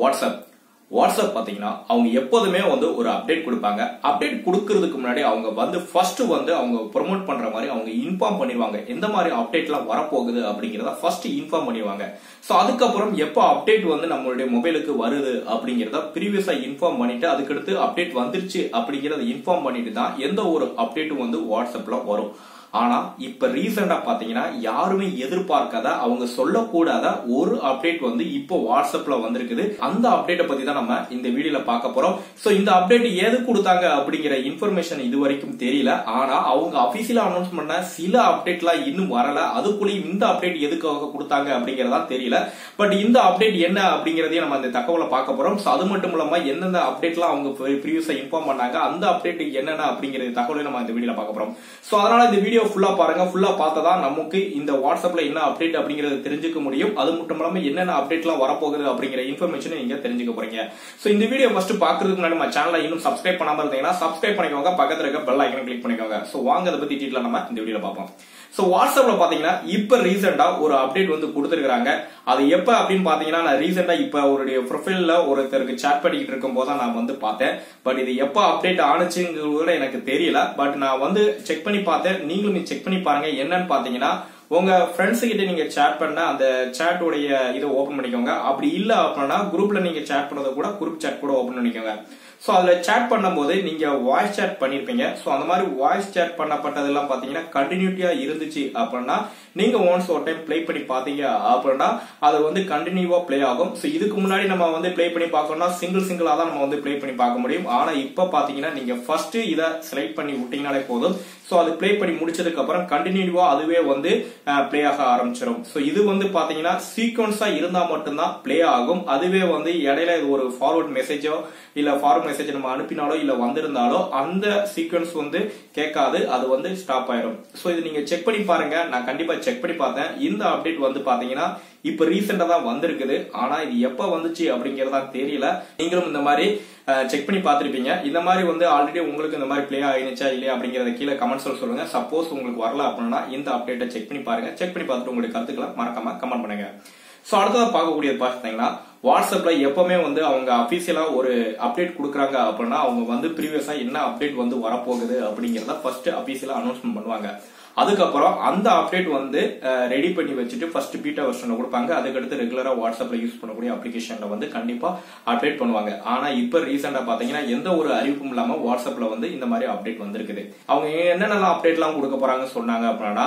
WhatsApp. WhatsApp பார்த்தீங்கன்னா அவங்க எப்போதுமே வந்து ஒரு அப்டேட் கொடுப்பாங்க. அப்டேட் கொடுக்கறதுக்கு முன்னாடி அவங்க வந்து ஃபர்ஸ்ட் வந்து அவங்க ப்ரொமோட் பண்ற மாதிரி அவங்க இன்ஃபார்ம் பண்ணிடுவாங்க. எந்த மாதிரி அப்டேட்லாம் வரப்போகுது அப்படிங்கிறத ஃபர்ஸ்ட் இன்ஃபார்ம் பண்ணிடுவாங்க. ஸோ அதுக்கப்புறம் எப்போ அப்டேட் வந்து நம்மளுடைய மொபைலுக்கு வருது அப்படிங்கிறத ப்ரீவியஸா இன்ஃபார்ம் பண்ணிட்டு அதுக்கடுத்து அப்டேட் வந்துருச்சு அப்படிங்கிறத இன்ஃபார்ம் பண்ணிட்டு தான் எந்த ஒரு அப்டேட்டும் வந்து வாட்ஸ்அப்ல வரும். ஆனா இப்ப ரீசெண்டா பாத்தீங்கன்னா யாருமே எதிர்பார்க்காத அவங்க சொல்லக்கூடாத ஒரு அப்டேட் வந்து இப்போ வாட்ஸ்அப்ல வந்திருக்குது. அந்த அப்டேட்டை பத்தி தான் நம்ம இந்த வீடியோல பார்க்க போறோம். சோ இந்த அப்டேட் எது கொடுத்தாங்க அப்படிங்கிற இன்ஃபர்மேஷன் இது வரைக்கும் தெரியல. ஆனா அவங்க அபிஷியலா அனௌன்ஸ் பண்ண சில அப்டேட்லாம் இன்னும் வரல. அதுக்குள்ளேயும் இந்த அப்டேட் எதுக்காக கொடுத்தாங்க அப்படிங்கறதா தெரியல. பட் இந்த அப்டேட் என்ன அப்படிங்கறதையும் நம்ம இந்த தகவலை பார்க்க போறோம். சோ அது மட்டும் இல்லாம எந்தெந்த அப்டேட்லாம் அவங்க ப்ரீவியஸா இன்ஃபார்ம் பண்ணாங்க அந்த அப்டேட் என்னென்ன அப்படிங்கிற தகவலை நம்ம இந்த வீடியோல பார்க்க போறோம். சோ அதனால இந்த வீடியோ ஃபுல்லா பாருங்க. ஃபுல்லா பார்த்தா நமக்கு இந்த வாட்ஸ்அப்ல என்ன அப்டேட் அப்படிங்கறத தெரிஞ்சுக்க முடியும். அது மட்டும் இல்லாம என்னென்ன அப்டேட்லாம் வரப்போகுது அப்படிங்கிற இன்ஃபர்மேஷன் நீங்க தெரிஞ்சுக்க போறீங்க. சோ இந்த வீடியோ ஃபர்ஸ்ட் பாக்குறதுக்கு முன்னாடி நம்ம சேனலை இன்னும் சப்ஸ்கிரைப் பண்ணாம இருந்தீங்கன்னா சப்ஸ்கிரைப் பண்ணிக்கோங்க. பக்கத்துல இருக்க பெல் ஐக்கனை கிளிக் பண்ணிக்கோங்க. சோ வாங்க அதை பத்தி டீட்டில் நம்ம இந்த வீடியோ பார்ப்போம். ஸோ வாட்ஸ்அப்ல பாத்தீங்கன்னா இப்ப ரீசெண்டாக ஒரு அப்டேட் வந்து கொடுத்துருக்காங்க அது எப்ப அப்படின்னு பார்த்தீங்கன்னா நான் ரீசெண்டாக இப்ப அவருடைய ப்ரொஃபைலில் ஒருத்தருக்கு சேட் பண்ணிக்கிட்டு இருக்கும் போது நான் வந்து பார்த்தேன். பட் இது எப்ப அப்டேட் ஆனுச்சுங்கிறது கூட எனக்கு தெரியல. பட் நான் வந்து செக் பண்ணி பார்த்தேன். நீங்களும் செக் பண்ணி பாருங்க. என்னன்னு பாத்தீங்கன்னா உங்க ஃப்ரெண்ட்ஸ் கிட்ட நீங்க சேட் பண்ண அந்த சேட்டோடைய இதை ஓபன் பண்ணிக்கோங்க. அப்படி இல்ல அப்படின்னா குரூப்ல நீங்க சேட் பண்ணதை கூட குரூப் சேட் கூட ஓபன் பண்ணிக்கோங்க. ஸோ அதில் சேட் பண்ணும்போது நீங்க வாய்ஸ் சேட் பண்ணியிருப்பீங்க ஸோ அந்த மாதிரி வாய்ஸ் சேட் பண்ணப்பட்டதெல்லாம் பார்த்தீங்கன்னா கண்டினியூட்டியா இருந்துச்சு அப்படின்னா நீங்க ஒன்ஸ் ஒரு டைம் ப்ளே பண்ணி பார்த்தீங்க அப்படின்னா அது வந்து கண்டினியூவா ப்ளே ஆகும். ஸோ இதுக்கு முன்னாடி நம்ம வந்து ப்ளே பண்ணி பார்க்கணும்னா சிங்கிள் சிங்கிளா தான் நம்ம வந்து ப்ளே பண்ணி பார்க்க முடியும். ஆனா இப்போ பார்த்தீங்கன்னா நீங்க ஃபர்ஸ்ட் இதை செலக்ட் பண்ணி விட்டீங்கனாலே போதும். ஸோ அது ப்ளே பண்ணி முடிச்சதுக்கு அப்புறம் கண்டினியூவா அதுவே வந்து ப்ளே ஆக ஆரம்பிச்சிடும் ஸோ இது வந்து பார்த்தீங்கன்னா சீக்வன்ஸா இருந்தா மட்டும்தான் ப்ளே ஆகும். அதுவே வந்து இடையில ஒரு ஃபார்வர்ட் மெசேஜோ இல்ல ஃபார்வர்ட் மெசேஜ் நம்ம அனுப்பினாலோ இல்ல வந்திருந்தாலோ அந்த சீக்வன்ஸ் வந்து கேட்காது அது வந்து ஸ்டாப் ஆயிடும் ஸோ இது நீங்க செக் பண்ணி பாருங்க. நான் கண்டிப்பா செக் பண்ணி பார்த்தேன். இந்த அப்டேட் வந்து பாத்தீங்கன்னா இப்ப ரீசெண்டா தான் வந்திருக்குது. ஆனா இது எப்ப வந்துச்சு அப்படிங்கறதா தெரியல. நீங்களும் இந்த மாதிரி செக் பண்ணி பார்த்திருப்பீங்க. இந்த மாதிரி வந்து ஆல்ரெடி உங்களுக்கு இந்த மாதிரி பிளே ஆயிருச்சா இல்லையா அப்படிங்கறத கீழே கமெண்ட்ஸ்ல சொல்லுங்க. சப்போஸ் உங்களுக்கு வரல அப்படின்னா இந்த அப்டேட்டை செக் பண்ணி பாருங்க. செக் பண்ணி பார்த்துட்டு உங்களுடைய கருத்துக்களை மறக்காம கமெண்ட் பண்ணுங்க. சோ அடுத்ததா பார்க்கக்கூடியது பாத்தீங்கன்னா வாட்ஸ்அப்பில் எப்போவுமே வந்து அவங்க அஃபீஷியலாக ஒரு அப்டேட் கொடுக்குறாங்க அப்படின்னா அவங்க வந்து ப்ரீவியஸாக என்ன அப்டேட் வந்து வரப்போகுது அப்படிங்கிறத ஃபர்ஸ்ட் அஃபீஷியலாக அனௌன்ஸ்மெண்ட் பண்ணுவாங்க. அதுக்கப்புறம் அந்த அப்டேட் வந்து ரெடி பண்ணி வச்சுட்டு ஃபர்ஸ்ட் பீட்டா வெர்ஷன்ல கொடுப்பாங்க. அதுக்கடுத்து ரெகுலராக வாட்ஸ்அப்ல யூஸ் பண்ணக்கூடிய அப்ளிகேஷன்ல வந்து கண்டிப்பா அப்டேட் பண்ணுவாங்க. ஆனா இப்ப ரீசெண்டா பாத்தீங்கன்னா எந்த ஒரு அறிவிப்பும் இல்லாம வாட்ஸ்அப்ல வந்து இந்த மாதிரி அப்டேட் வந்திருக்குது. அவங்க என்னென்னலாம் அப்டேட் எல்லாம் கொடுக்க போறாங்க சொன்னாங்க அப்படின்னா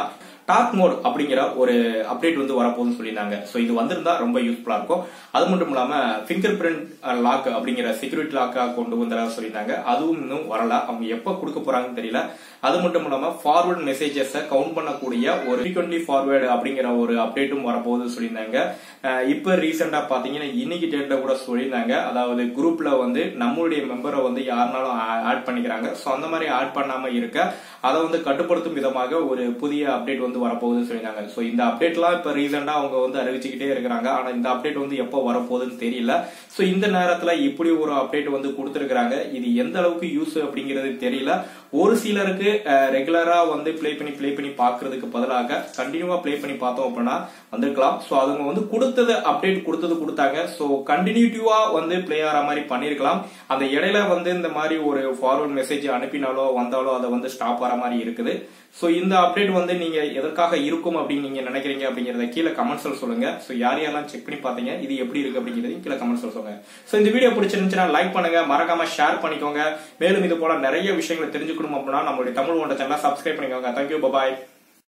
டாக் மோட் அப்படிங்கிற ஒரு அப்டேட் வந்து வரப்போகுதுன்னு சொல்லியிருந்தாங்க. ஸோ இது வந்திருந்தா ரொம்ப யூஸ்ஃபுல்லா இருக்கும். அது மட்டும் இல்லாம ஃபிங்கர் பிரிண்ட் லாக் அப்படிங்கிற செக்யூரிட்டி லாக்கா கொண்டு வந்துடா சொல்லியிருந்தாங்க. அதுவும் இன்னும் வரல. அவங்க எப்ப கொடுக்க போறாங்கன்னு தெரியல. அது மட்டும் இல்லாம ஃபார்வர்ட் மெசேஜஸ் கவுண்ட் பண்ணக்கூடிய ஒரு ஃப்ரீக்வெண்ட்லி ஃபார்வர்டு அப்படிங்கிற ஒரு அப்டேட்டும் வரப்போகுது சொல்லியிருந்தாங்க. இப்ப ரீசெண்டா பாத்தீங்கன்னா இன்னைக்கு டேட்ல கூட சொல்லியிருந்தாங்க. அதாவது குரூப்ல வந்து நம்மளுடைய மெம்பரை வந்து யாருனாலும் ஆட் பண்ணிக்கிறாங்க. ஸோ அந்த மாதிரி ஆட் பண்ணாம இருக்க அதை வந்து கட்டுப்படுத்தும் விதமாக ஒரு புதிய அப்டேட் வந்து வரப்போகுதுன்னு சொல்லியிருந்தாங்க. ஸோ இந்த அப்டேட்லாம் இப்ப ரீசெண்டா அவங்க வந்து அறிவிச்சுக்கிட்டே இருக்கிறாங்க. ஆனா இந்த அப்டேட் வந்து எப்போ வரப்போகுதுன்னு தெரியல. ஸோ இந்த நேரத்துல இப்படி ஒரு அப்டேட் வந்து கொடுத்துருக்காங்க இது எந்த அளவுக்கு யூஸ் அப்படிங்கிறது தெரியல. ஒரு சிலருக்கு ரெகுலரா வந்து பிளே பண்ணி பிளே பண்ணி பாக்குறதுக்கு பதிலாக கண்டினியூவா பிளே பண்ணி பார்த்தோம் அப்படின்னா வந்திருக்கலாம். ஸோ அவங்க வந்து கொடுத்தது அப்டேட் கொடுத்தது கொடுத்தாங்க. ஸோ கண்டினியூட்டிவா வந்து பிளே ஆகிற மாதிரி பண்ணிருக்கலாம். அந்த இடையில வந்து இந்த மாதிரி ஒரு ஃபார்வர்ட் மெசேஜ் அனுப்பினாலோ வந்தாலோ அதை வந்து ஸ்டாப் ஆகிற மாதிரி இருக்குது. ஸோ இந்த அப்டேட் வந்து நீங்க எதற்காக இருக்கும் அப்படின்னு நீங்க நினைக்கிறீங்க அப்படிங்கறத கீழே கமெண்ட்ஸ்ல சொல்லுங்க. ஸோ யார் யாரெல்லாம் செக் பண்ணி பார்த்தீங்க இது எப்படி இருக்கு அப்படிங்கறதையும் கீழே கமெண்ட்ஸ்ல சொல்லுங்க. ஸோ இந்த வீடியோ பிடிச்சிருந்துச்சுன்னா லைக் பண்ணுங்க. மறக்காம ஷேர் பண்ணிக்கோங்க. மேலும் இது போல நிறைய விஷயங்களை தெரிஞ்சுக்கணும் அப்படின்னா நம்மளுடைய தமிழ் ஒன்றை சேனலை சப்ஸ்கிரைப் பண்ணிக்கோங்க. Thank you bye bye